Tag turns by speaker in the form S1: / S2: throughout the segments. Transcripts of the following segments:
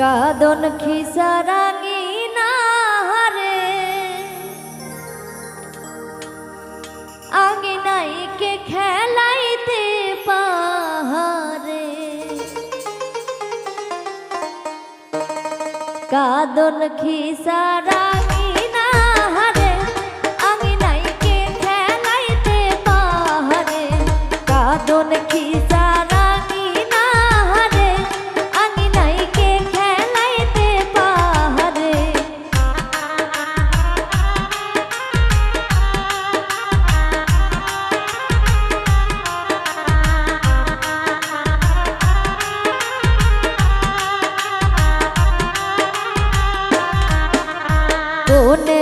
S1: কাদন খিসারাঙি না হারে। আঙিনাই কে খেলাইতে পাহারে কাদন খিসারাঙি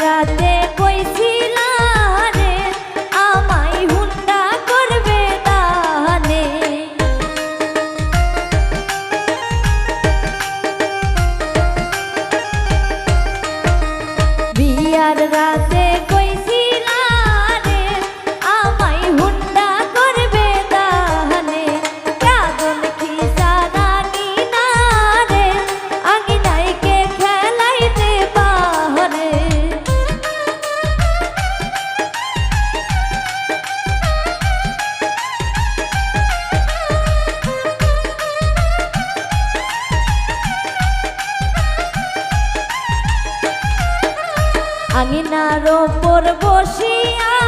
S1: রাতে কইছিল আঙিনার ওপর বসিয়া